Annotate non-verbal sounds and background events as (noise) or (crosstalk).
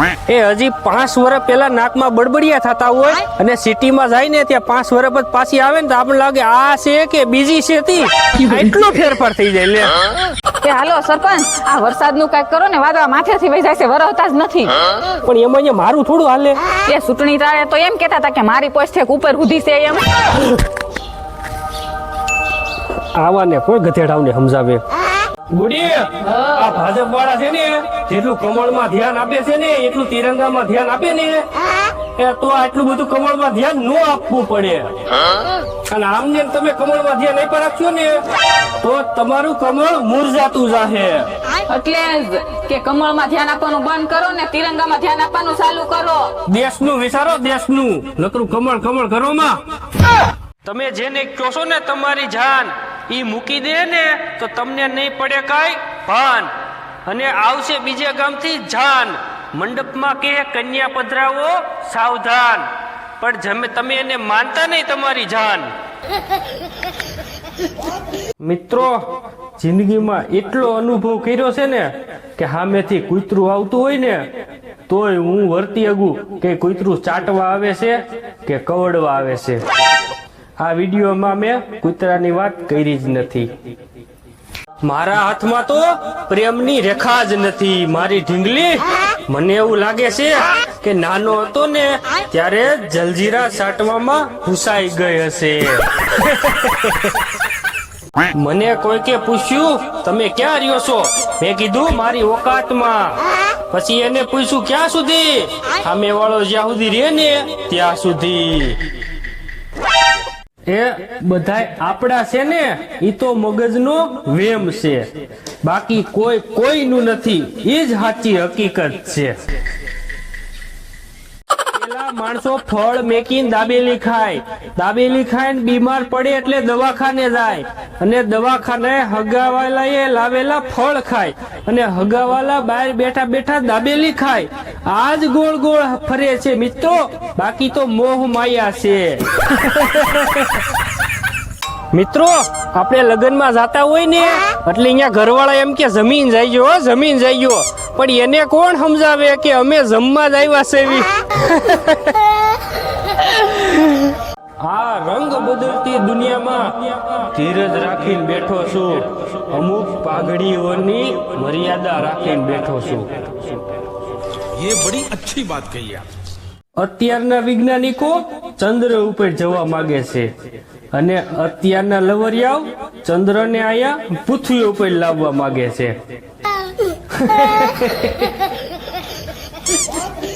એ હજી પાંચ વર્ષ પેલા નાકમાં બડબડિયા થતા હોય અને સિટીમાં જાય ને ત્યાં પાંચ વર્ષ પછી પાછી આવે ને તો આપણને લાગે આ છે કે બીજી છે તી. એટલો ફેરફાર થઈ જાય લે. એ હાલો સરપંચ આ વરસાદનું કાંઈક કરો ને વાદળા માથેથી વહી જાય છે વરસતા જ નથી. પણ એમાં અહીંયા મારું થોડું હાલે. એ ચૂંટણી તાળે તો એમ કહેતા હતા કે મારી પોસ્ટ ઉપર સુધી છે એમ. આવાને કોઈ ગધેડાઓને સમજાવે. ગુડી આ ભાજપ વાળા છે ને જેટલું કમળમાં ધ્યાન આપે છે ને એટલું તિરંગામાં ધ્યાન આપે ને તો આટલું બધું કમળમાં ધ્યાન ન આપવું પડે. અને આમને એમ તમે કમળમાં ધ્યાન નહીં રાખશો ને તો તમારું કમળ મુરઝાતું જાહે. એટલે કે કમળમાં ધ્યાન આપવાનું બંધ કરો ને તિરંગામાં ધ્યાન આપવાનું ચાલુ કરો. દેશનું વિચારો દેશનું. નકરું કમળ કમળ કરો માં તમે જેને કહો છો ને તમારી જાન. ઈ મૂકી દે ને તો તમને નહીં પડે કાંઈ ભાન. અને આવશે બીજે ગામથી જાન. મંડપમાં કે કન્યા પધરાવો સાવધાન. પણ જમે તમે એને માનતા નહીં તમારી જાન. મિત્રો, જિંદગીમાં એટલો અનુભવ કર્યો છે ને કે સામેથી કૂતરું આવતું હોય ને, તોય હું વર્તી અગું કે કૂતરું ચાટવા આવે છે કે કવડવા આવે છે. આ વિડીયોમાં મેં કૂતરાની વાત કરી જ નથી. મારા હાથમાં તો પ્રેમની રેખા જ નથી. મારી ઢીંગલી, મને એવું લાગે છે કે નાનો હતો ને ત્યારે જલજીરા સાટવામાં ઘુસાઈ ગઈ હશે. મને કોઈકે પૂછ્યું, તમે ક્યાં રહ્યો છો? મેં કીધું, મારી ઓકાતમાં. પછી એને પૂછ્યું, ક્યાં સુધી? સામે વાળો જ્યાં સુધી રે ને, ત્યાં સુધી. એ બધાય આપણા છે ને એ તો મગજનો વેમ છે. બાકી કોઈ કોઈનું નથી એ જ સાચી હકીકત છે. માણસો ફળ મેકીને દાબેલી ખાય. દાબેલી ખાઈને બીમાર પડે એટલે દવાખાને જાય. અને દવાખાને હગાવાલા એ લાવેલા ફળ ખાય. અને હગાવાલા બહાર બેઠા બેઠા દાબેલી ખાય. આજ ગોળ ગોળ ફરે છે મિત્રો. બાકી તો મોહ માયા છે. (laughs) મિત્રો આપણે લગ્નમાં જાતા હોય ને એટલે અહીંયા ઘરવાળા એમ કે જમીન જઈજો હો, જમીન જઈજો પણ એને કોણ સમજાવે કે અમે જમવા જ આવ્યા છે એવી આ રંગ બદલતી દુનિયામાં ધીરજ રાખીને બેઠો છું અમુક પાઘડીઓની મર્યાદા રાખીને બેઠો છું ये बड़ी अच्छी बात कही आप અત્યારના વૈજ્ઞાનિકો ચંદ્ર ઉપર જવા માંગે છે અને અત્યારના લવરિયાઓ ચંદ્રને અહીંયા પૃથ્વી ઉપર લાવવા માંગે છે. (laughs)